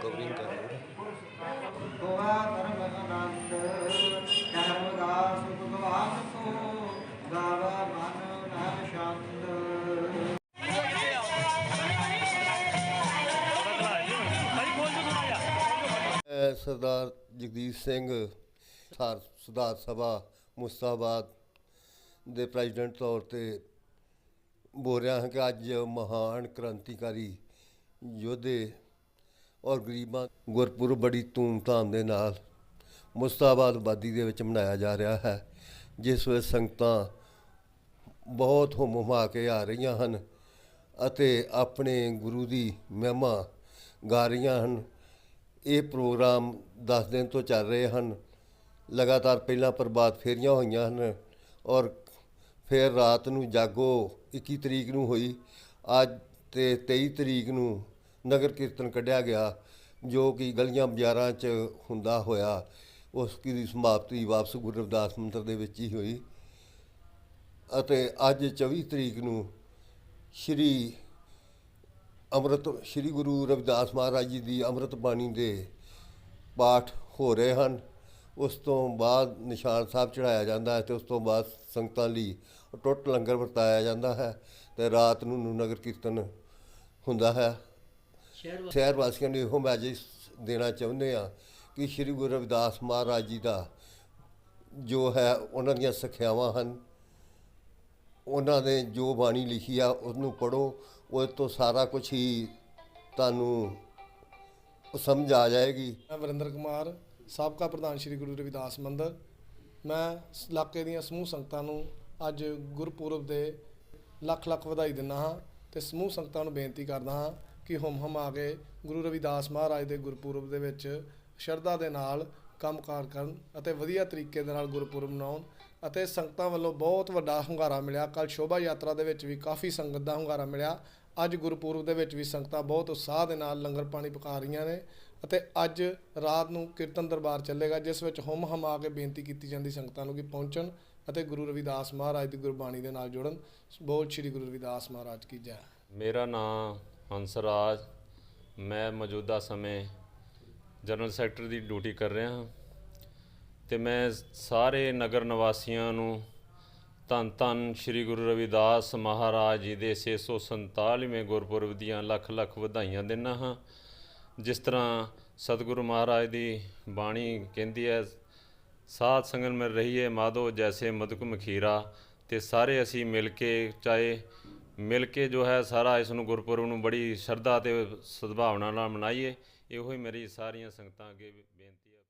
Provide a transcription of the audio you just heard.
Covering ਕਰ ਰਹੇ ਗੋਆ ਭਗਵਾਨ ਕੋ ਗਾਵਾ ਮਨ ਸਰਦਾਰ ਜਗਦੀਸ਼ ਸਿੰਘ ਸਾਰ ਸੁਧਾਰ ਸਭਾ ਮੁਸਤਾਬਾਦ ਦੇ ਪ੍ਰੈਜ਼ੀਡੈਂਟ ਤੌਰ ਤੇ ਬੋਲ ਰਿਹਾ ਹਾਂ ਕਿ ਅੱਜ ਮਹਾਨ ਕ੍ਰਾਂਤੀਕਾਰੀ ਯੋਧੇ ਔਰ ਗਰੀਬਾਂ ਗੁਰਪੁਰਬ ਬੜੀ ਧੂਮਧਾਮ ਦੇ ਨਾਲ ਮੁਸਤਾਬਾਦ ਆਬਾਦੀ ਦੇ ਵਿੱਚ ਮਨਾਇਆ ਜਾ ਰਿਹਾ ਹੈ, ਜਿਸ ਵਿੱਚ ਸੰਗਤਾਂ ਬਹੁਤ ਹੁਮ ਹੁਮਾ ਕੇ ਆ ਰਹੀਆਂ ਹਨ ਅਤੇ ਆਪਣੇ ਗੁਰੂ ਦੀ ਮਹਿਮਾ ਗਾ ਰਹੀਆਂ ਹਨ। ਇਹ ਪ੍ਰੋਗਰਾਮ 10 ਦਿਨ ਤੋਂ ਚੱਲ ਰਹੇ ਹਨ। ਲਗਾਤਾਰ ਪਹਿਲਾਂ ਪ੍ਰਭਾਤ ਫੇਰੀਆਂ ਹੋਈਆਂ ਹਨ ਔਰ ਫਿਰ ਰਾਤ ਨੂੰ ਜਾਗੋ 21 ਤਰੀਕ ਨੂੰ ਹੋਈ। ਅੱਜ ਤੇ 23 ਤਰੀਕ ਨੂੰ ਨਗਰ ਕੀਰਤਨ ਕੱਢਿਆ ਗਿਆ, ਜੋ ਕਿ ਗਲੀਆਂ ਬਾਜ਼ਾਰਾਂ 'ਚ ਹੁੰਦਾ ਹੋਇਆ, ਉਸ ਦੀ ਸਮਾਪਤੀ ਵਾਪਸ ਗੁਰੂ ਰਵਿਦਾਸ ਮੰਦਰ ਦੇ ਵਿੱਚ ਹੀ ਹੋਈ। ਅਤੇ ਅੱਜ 24 ਤਰੀਕ ਨੂੰ ਸ਼੍ਰੀ ਅੰਮ੍ਰਿਤ, ਸ਼੍ਰੀ ਗੁਰੂ ਰਵਿਦਾਸ ਮਹਾਰਾਜ ਜੀ ਦੀ ਅੰਮ੍ਰਿਤ ਬਾਣੀ ਦੇ ਪਾਠ ਹੋ ਰਹੇ ਹਨ। ਉਸ ਤੋਂ ਬਾਅਦ ਨਿਸ਼ਾਨ ਸਾਹਿਬ ਚੜਾਇਆ ਜਾਂਦਾ ਹੈ ਤੇ ਉਸ ਤੋਂ ਬਾਅਦ ਸੰਗਤਾਂ ਲਈ ਟੁੱਟ ਲੰਗਰ ਵਰਤਾਇਆ ਜਾਂਦਾ ਹੈ ਤੇ ਰਾਤ ਨੂੰ ਨਗਰ ਕੀਰਤਨ ਹੁੰਦਾ ਹੈ। ਸ਼ਹਿਰ ਵਾਸੀਆਂ ਨੂੰ ਇਹੋ ਮੈਸੇਜ ਦੇਣਾ ਚਾਹੁੰਦੇ ਆ ਕਿ ਸ਼੍ਰੀ ਗੁਰੂ ਰਵਿਦਾਸ ਮਹਾਰਾਜ ਜੀ ਦਾ ਜੋ ਹੈ ਉਹਨਾਂ ਦੀਆਂ ਸਿੱਖਿਆਵਾਂ ਹਨ। ਉਹਨਾਂ ਨੇ ਜੋ ਬਾਣੀ ਲਿਖੀ ਆ ਉਹਨੂੰ ਪੜੋ ਉਹ ਤੋਂ ਸਾਰਾ ਕੁਝ ਹੀ ਤੁਹਾਨੂੰ ਸਮਝ ਆ ਜਾਏਗੀ। ਮੈਂ ਵਰਿੰਦਰ ਕੁਮਾਰ ਸਾਬਕਾ ਪ੍ਰਧਾਨ ਸ਼੍ਰੀ ਗੁਰੂ ਰਵਿਦਾਸ ਮੰਦਰ। ਮੈਂ ਇਲਾਕੇ ਦੀਆਂ ਸਮੂਹ ਸੰਗਤਾਂ ਨੂੰ ਅੱਜ ਗੁਰਪੁਰਬ ਦੇ ਲੱਖ ਲੱਖ ਵਧਾਈ ਦਿੰਦਾ ਹਾਂ ਤੇ ਸਮੂਹ ਸੰਗਤਾਂ ਨੂੰ ਬੇਨਤੀ ਕਰਦਾ ਹਾਂ ਕਿ ਹਮ ਹਮ ਆ ਕੇ ਗੁਰੂ ਰਵਿਦਾਸ ਮਹਾਰਾਜ ਦੇ ਗੁਰਪੁਰਬ ਦੇ ਵਿੱਚ ਸ਼ਰਧਾ ਦੇ ਨਾਲ ਕੰਮਕਾਰ ਕਰਨ ਅਤੇ ਵਧੀਆ ਤਰੀਕੇ ਦੇ ਨਾਲ ਗੁਰਪੁਰਬ ਮਨਾਉਣ ਅਤੇ ਸੰਗਤਾਂ ਵੱਲੋਂ ਬਹੁਤ ਵੱਡਾ ਹੁੰਗਾਰਾ ਮਿਲਿਆ। ਕੱਲ ਸ਼ੋਭਾ ਯਾਤਰਾ ਦੇ ਵਿੱਚ ਵੀ ਕਾਫੀ ਸੰਗਤ ਦਾ ਹੁੰਗਾਰਾ ਮਿਲਿਆ। ਅੱਜ ਗੁਰਪੁਰਬ ਦੇ ਵਿੱਚ ਵੀ ਸੰਗਤਾਂ ਬਹੁਤ ਉਤਸ਼ਾਹ ਦੇ ਨਾਲ ਲੰਗਰ ਪਾਣੀ ਪਕਾ ਰਹੀਆਂ ਨੇ ਅਤੇ ਅੱਜ ਰਾਤ ਨੂੰ ਕੀਰਤਨ ਦਰਬਾਰ ਚੱਲੇਗਾ, ਜਿਸ ਵਿੱਚ ਹੁਮ ਆ ਕੇ ਬੇਨਤੀ ਕੀਤੀ ਜਾਂਦੀ ਸੰਗਤਾਂ ਨੂੰ ਕਿ ਪਹੁੰਚਣ ਅਤੇ ਗੁਰੂ ਰਵਿਦਾਸ ਮਹਾਰਾਜ ਦੀ ਗੁਰਬਾਣੀ ਦੇ ਨਾਲ ਜੁੜਨ। ਬੋਲ ਸ੍ਰੀ ਗੁਰੂ ਰਵਿਦਾਸ ਮਹਾਰਾਜ ਕੀ ਜੈ। ਮੇਰਾ ਨਾਮ ਹੰਸਰਾਜ, ਮੈਂ ਮੌਜੂਦਾ ਸਮੇਂ ਜਨਰਲ ਸੈਕਟਰੀ ਦੀ ਡਿਊਟੀ ਕਰ ਰਿਹਾ ਹਾਂ ਤੇ ਮੈਂ ਸਾਰੇ ਨਗਰ ਨਿਵਾਸੀਆਂ ਨੂੰ ਧੰਨ ਧੰਨ ਸ੍ਰੀ ਗੁਰੂ ਰਵਿਦਾਸ ਮਹਾਰਾਜ ਜੀ ਦੇ 647ਵੇਂ ਗੁਰਪੁਰਬ ਦੀਆਂ ਲੱਖ ਲੱਖ ਵਧਾਈਆਂ ਦਿੰਦਾ ਹਾਂ। ਜਿਸ ਤਰ੍ਹਾਂ ਸਤਿਗੁਰੂ ਮਹਾਰਾਜ ਦੀ ਬਾਣੀ ਕਹਿੰਦੀ ਹੈ, ਸਾਧ ਸੰਗਨ ਮਿਲ ਰਹੀ ਹੈ ਮਾਧੋ, ਜੈਸੇ ਮਧੁਕ ਮਖੀਰਾ ਤੇ ਸਾਰੇ ਅਸੀਂ ਮਿਲ ਕੇ ਚਾਹੇ ਮਿਲ ਕੇ ਜੋ ਹੈ ਸਾਰਾ ਇਸ ਨੂੰ ਗੁਰਪੁਰਬ ਨੂੰ ਬੜੀ ਸ਼ਰਧਾ ਤੇ ਸਦਭਾਵਨਾ ਨਾਲ ਮਨਾਈਏ। ਇਹੋ ਹੀ ਮੇਰੀ ਸਾਰੀਆਂ ਸੰਗਤਾਂ ਅੱਗੇ ਬੇਨਤੀ ਹੈ।